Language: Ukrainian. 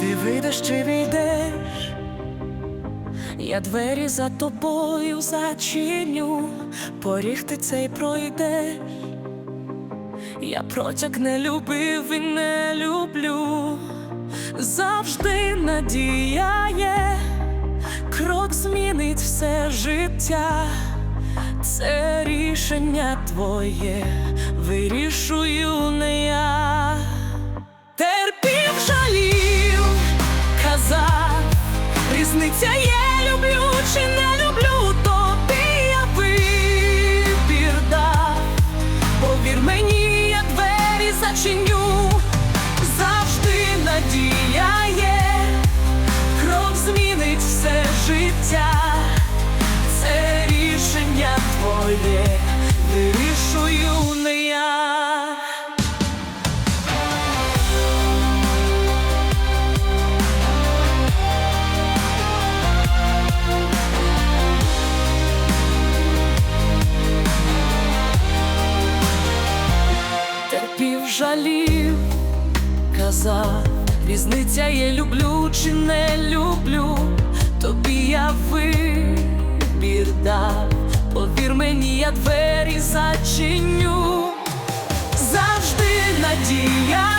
Ти вийдеш чи війдеш, я двері за тобою зачиню, поріг ти цей пройдеш. Я протяг не любив і не люблю, завжди надія є, крок змінить все життя, це рішення твоє, вирішую не я. Терпів жалів, казав, різниця є, люблю чи не люблю, тобі я вибір. Повір мені, я двері зачиню, життя, це рішення твоє, вирішую не я. терпів жалів, казав, різниця є, люблю чи не люблю, повір я двері зачиню, завжди надія